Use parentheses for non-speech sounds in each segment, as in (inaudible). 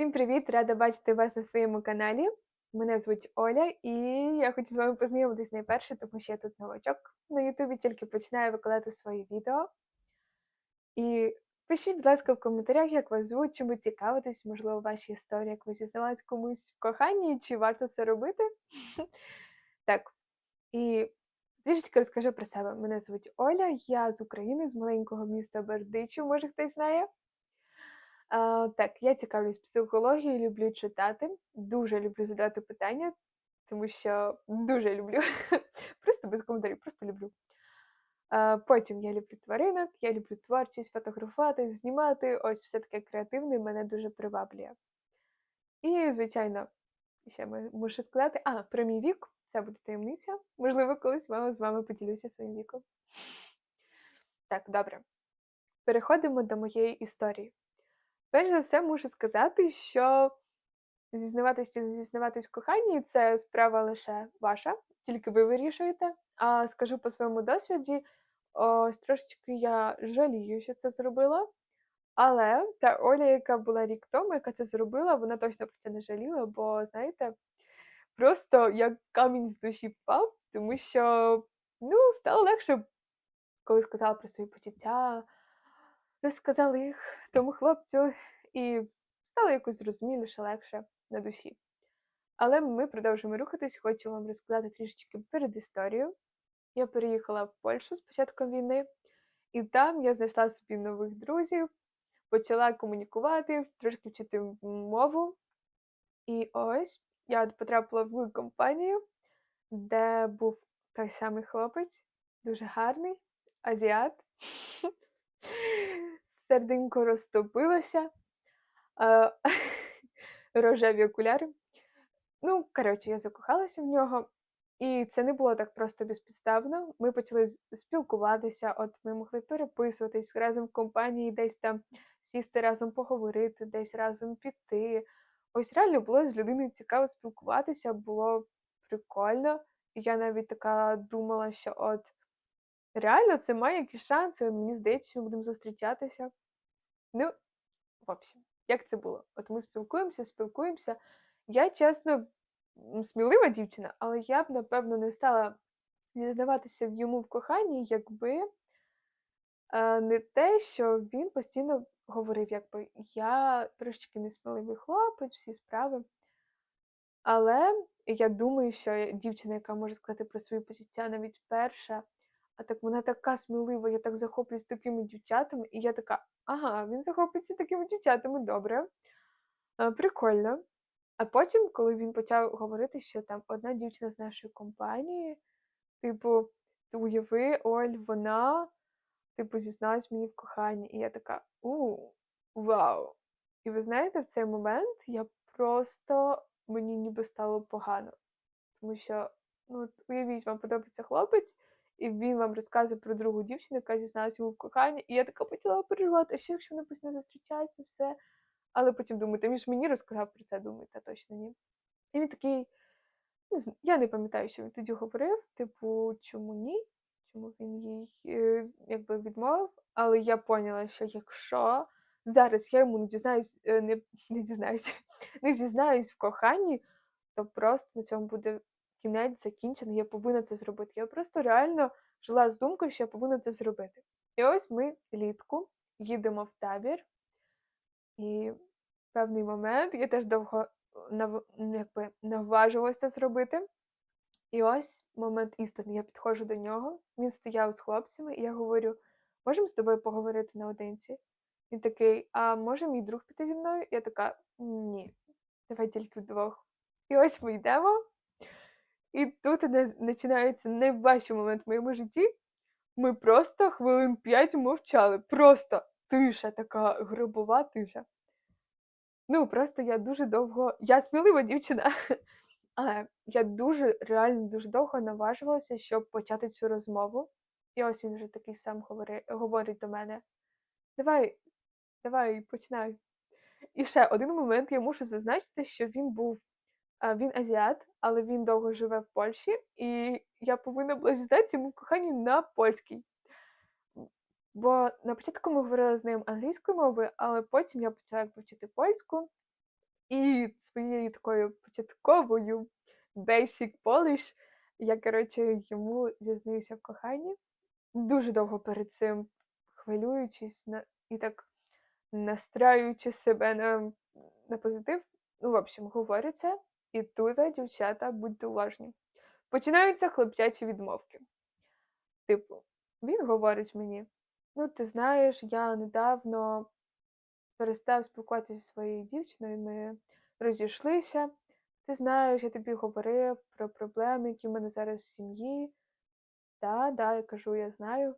Всім привіт! Рада бачити вас на своєму каналі. Мене звуть Оля, і я хочу з вами познайомитись найперше, тому що я тут новачок на Ютубі, тільки починаю викладати свої відео. І пишіть, будь ласка, в коментарях, як вас звуть, чим ви цікавитесь, можливо, ваші історії, як ви зізнавались комусь в коханні, чи варто це робити. (laughs) Так, і трішечки розкажу про себе. Мене звуть Оля, я з України, з маленького міста Бердичів, може хтось знає. Так, я цікавлюсь психологією, люблю читати, дуже люблю задати питання, тому що дуже люблю. (laughs) Просто без коментарів, просто люблю. Потім я люблю тваринок, я люблю творчість, фотографувати, знімати. Ось все таке креативне мене дуже приваблює. І, звичайно, ще мушу сказати, а, про мій вік, це буде таємниця. Можливо, колись з вами поділюся своїм віком. Так, добре. Переходимо до моєї історії. Перш за все, мушу сказати, що зізнаватись чи не зізнаватись в коханні це справа лише ваша, тільки ви вирішуєте. А скажу по своєму досвіді, ось трошечки я жалію, що це зробила. Але та Оля, яка була рік тому, яка це зробила, вона точно про це не жаліла, бо, знаєте, просто як камінь з душі впав, тому що ну, стало легше, коли сказала про свої почуття, розказала їх тому хлопцю, і стало якось зрозуміліше, легше на душі. Але ми продовжуємо рухатись, хочу вам розказати трішечки перед історією. Я переїхала в Польщу з початком війни, і там я знайшла собі нових друзів, почала комунікувати, трошки вчити мову. І ось я потрапила в компанію, де був той самий хлопець, дуже гарний, азіат. (laughs) (laughs) Серденько розтопилося, (laughs) рожеві окуляри. Ну, коротше, я закохалася в нього, і це не було так просто безпідставно. Ми почали спілкуватися, от ми могли переписуватись разом в компанії, десь там сісти разом поговорити, десь разом піти. Ось реально було з людиною цікаво спілкуватися, було прикольно. Я навіть така думала, що от реально це має якісь шанси, мені здається, ми будемо зустрічатися. Ну, в общем, як це було? От ми спілкуємося, спілкуємося. Я, чесно, смілива дівчина, але я б, напевно, не стала зізнаватися в йому в коханні, якби е, не те, що він постійно говорив, якби я трошечки несміливий хлопець, всі справи. Але я думаю, що дівчина, яка може сказати про свої почуття навіть перша, а так вона така смілива, я так захоплююсь такими дівчатами, і я така, ага, він захоплюється такими дівчатами, добре, е, прикольно. А потім, коли він почав говорити, що там одна дівчина з нашої компанії, типу, ти уяви, Оль, вона, типу, зізналась мені в коханні. І я така, у, вау. І ви знаєте, в цей момент я просто мені ніби стало погано. Тому що, ну, уявіть, вам подобається хлопець, і він вам розказує про другу дівчину, яка зізналась йому в коханні, і я така почала переживати, а що якщо вони постійно зустрічаються, все. Але потім думаю, та він ж мені розказав про це, думаю, та точно ні. І він такий, не зн- я не пам'ятаю, що він тоді говорив, типу, чому ні, чому він їй е, якби відмовив. Але я поняла, що якщо зараз я йому не дізнаюсь, е, не, не дізнаюсь, (laughs) не зізнаюсь в коханні, то просто на цьому буде кінець закінчений, я повинна це зробити. Я просто реально жила з думкою, що я повинна це зробити. І ось ми влітку їдемо в табір, і в певний момент я теж довго нав... якби, наважувалася зробити. І ось момент істини. Я підходжу до нього, він стояв з хлопцями, і я говорю: можемо з тобою поговорити наодинці? Він такий, а може мій друг піти зі мною? Я така, ні, давай тільки вдвох. І ось ми йдемо. І тут починається найважчий момент в моєму житті. Ми просто хвилин п'ять мовчали. Просто тиша, така гробова тиша. Ну, просто я дуже довго. Я смілива дівчина, (laughs) але я дуже, реально дуже довго наважувалася, щоб почати цю розмову. І ось він вже такий сам говори, говорить до мене: Давай, давай, починай. І ще один момент я мушу зазначити, що він був він азіат, але він довго живе в Польщі, і я повинна була зізнатися йому в коханні на польській. Бо на початку ми говорили з ним англійською мовою, але потім я почала вчити польську, І своєю такою початковою basic Polish я, коротше, йому зізнаюся в коханні. Дуже довго перед цим хвилюючись на... і так настраюючи себе на, на позитив. Ну, в общем, говорю це, і тут, дівчата, будьте уважні. Починаються хлопчачі відмовки. Типу, він говорить мені: ну, ти знаєш, я недавно перестав спілкуватися зі своєю дівчиною, ми розійшлися. Ти знаєш, я тобі говорив про проблеми, які в мене зараз в сім'ї. Да, да, я кажу, я знаю.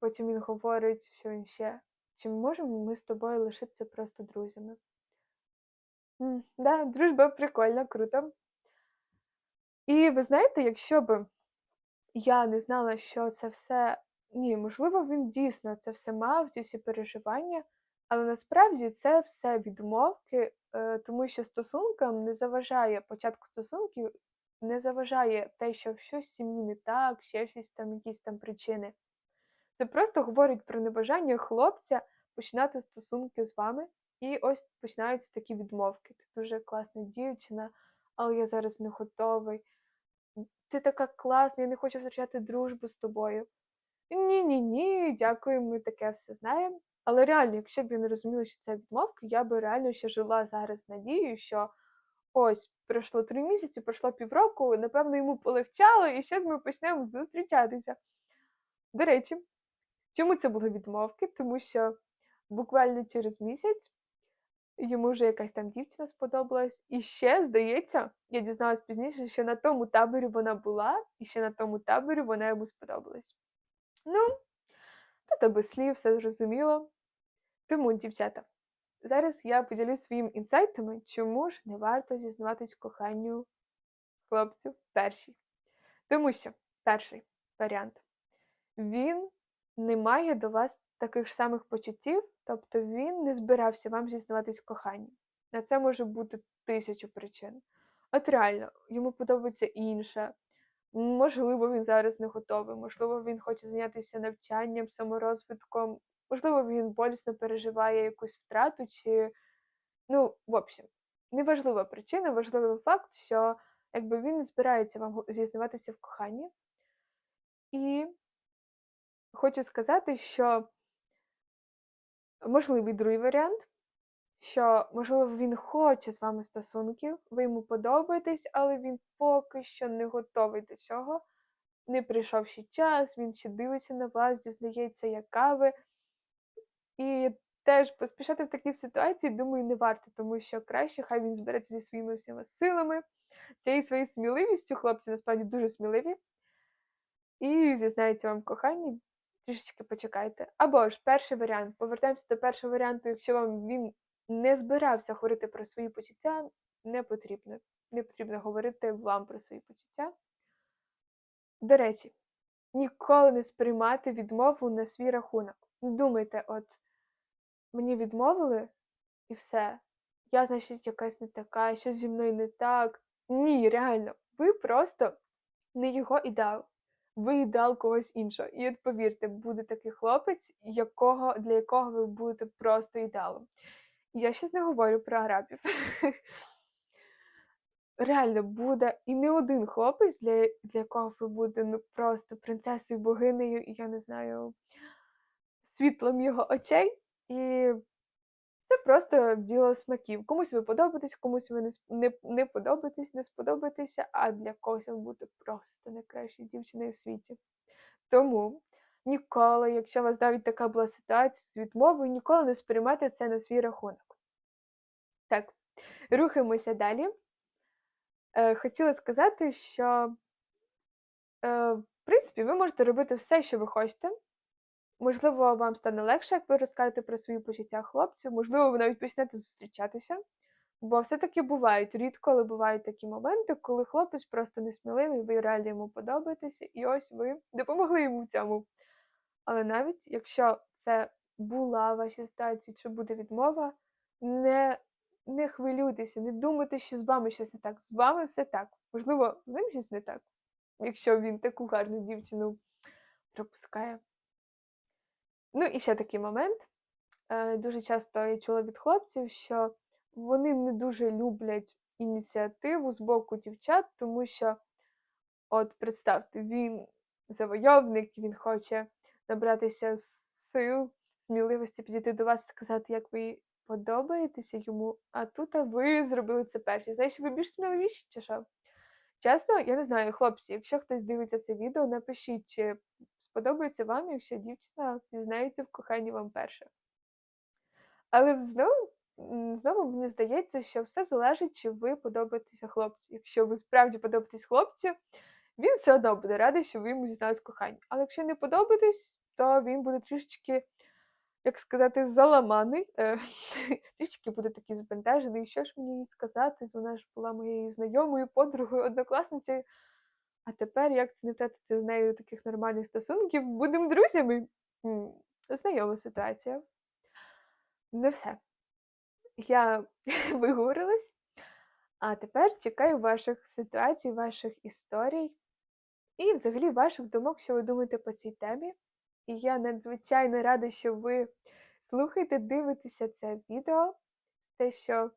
Потім він говорить, що він ще. Чи можемо ми з тобою лишитися просто друзями? Да, дружба прикольна, круто. І ви знаєте, якщо б я не знала, що це все. Ні, можливо, він дійсно це все мав, ці всі переживання, але насправді це все відмовки, е, тому що стосункам не заважає початку стосунків, не заважає те, що щось в сім'ї не так, ще щось там, якісь там причини. Це просто говорить про небажання хлопця починати стосунки з вами, і ось починаються такі відмовки. Ти дуже класна дівчина, але я зараз не готовий. Ти така класна, я не хочу втрачати дружбу з тобою. Ні, ні, ні, дякую, ми таке все знаємо. Але реально, якщо б я не розуміла, що це відмовка, я би реально ще жила зараз надією, що ось пройшло три місяці, пройшло півроку, напевно, йому полегчало, і зараз ми почнемо зустрічатися. До речі, чому це були відмовки? Тому що буквально через місяць йому вже якась там дівчина сподобалась. І ще, здається, я дізналась пізніше, що на тому таборі вона була, і ще на тому таборі вона йому сподобалась. Ну, тут без слів все зрозуміло. Тому, дівчата, зараз я поділюсь своїми інсайтами, чому ж не варто зізнаватись коханню хлопцю першій. Тому що перший варіант. Він не має до вас таких самих почуттів, тобто він не збирався вам зізнаватись в коханні. На це може бути тисячу причин. От реально, йому подобається інша. Можливо, він зараз не готовий, можливо, він хоче зайнятися навчанням, саморозвитком, можливо, він болісно переживає якусь втрату, чи, ну, в общем, неважлива причина, важливий факт, що якби він не збирається вам зізнаватися в коханні. І хочу сказати, що можливий другий варіант, що, можливо, він хоче з вами стосунків, ви йому подобаєтесь, але він поки що не готовий до цього. Не прийшов ще час, він ще дивиться на вас, дізнається, яка ви. І теж поспішати в такій ситуації, думаю, не варто, тому що краще, хай він збереться зі своїми всіма силами, цією своєю сміливістю, хлопці насправді дуже сміливі. І зізнається вам в коханні, трішечки почекайте. Або ж перший варіант. Повертаємося до першого варіанту, якщо вам він не збирався говорити про свої почуття, не потрібно. Не потрібно говорити вам про свої почуття. До речі, ніколи не сприймати відмову на свій рахунок. Думайте, от мені відмовили і все. Я, значить, якась не така, щось зі мною не так. Ні, реально, ви просто не його ідеал. Ви ідеал когось іншого. І от повірте, буде такий хлопець, якого, для якого ви будете просто ідеалом. Я щось не говорю про арабів. (laughs) Реально буде і не один хлопець, для для якого ви будете ну, просто принцесою, богинею, і я не знаю, світлом його очей. І це просто діло смаків. Комусь ви подобаєтесь, комусь ви не не, не подобаєтесь, не сподобаєтеся, а для когось ви будете просто найкращою дівчиною в світі. Тому ніколи, якщо у вас навіть така була ситуація з відмовою, ніколи не сприймайте це на свій рахунок. Так, рухаємося далі. Е, Хотіла сказати, що, е, в принципі, ви можете робити все, що ви хочете. Можливо, вам стане легше, як ви розкажете про свої почуття хлопцю, можливо, ви навіть почнете зустрічатися. Бо все-таки бувають рідко, але бувають такі моменти, коли хлопець просто несміливий, ви реально йому подобаєтеся, і ось ви допомогли йому в цьому. Але навіть якщо це була ваша ситуація, чи буде відмова, не не хвилюйтеся, не думайте, що з вами щось не так. З вами все так. Можливо, з ним щось не так, якщо він таку гарну дівчину пропускає. Ну і ще такий момент. Е, дуже часто я чула від хлопців, що вони не дуже люблять ініціативу з боку дівчат, тому що, от представте, він завойовник, він хоче набратися сил, сміливості підійти до вас і сказати, як ви подобаєтеся йому, а тут а ви зробили це перші. Значить, ви більш сміливіші чи що? Чесно, я не знаю, хлопці, якщо хтось дивиться це відео, напишіть, чи сподобається вам, якщо дівчина дізнається в коханні вам перше. Але знову, знову мені здається, що все залежить, чи ви подобаєтеся хлопцю. Якщо ви справді подобаєтесь хлопцю, він все одно буде радий, що ви йому зізналися в коханні. Але якщо не подобаєтесь, то він буде трішечки, як сказати, заламаний, е, (laughs) трішечки буде такий збентежений. Що ж мені сказати? Вона ж була моєю знайомою, подругою, однокласницею. А тепер як це не втратити з нею таких нормальних стосунків? Будемо друзями. Знайома ситуація. Не все. Я (laughs) виговорилась. А тепер чекаю ваших ситуацій, ваших історій і взагалі ваших думок, що ви думаєте по цій темі. І я надзвичайно рада, що ви слухаєте, дивитеся це відео. Те, що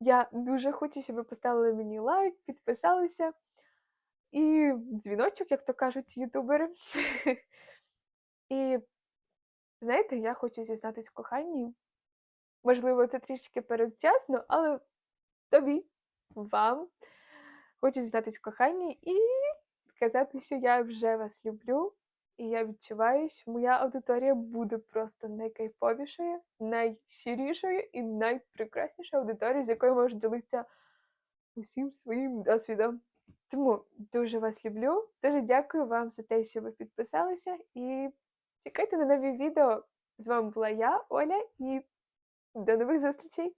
я дуже хочу, щоб ви поставили мені лайк, підписалися. І дзвіночок, як то кажуть ютубери. (laughs) І знаєте, я хочу зізнатись в коханні. Можливо, це трішки передчасно, але тобі, вам хочу зізнатись в коханні і сказати, що я вже вас люблю, і я відчуваю, що моя аудиторія буде просто найкайфовішою, найщирішою і найпрекраснішою аудиторією, з якою можу ділитися усім своїм досвідом. Тому дуже вас люблю. Дуже дякую вам за те, що ви підписалися. І чекайте на нові відео. З вами була я, Оля, і до нових зустрічей!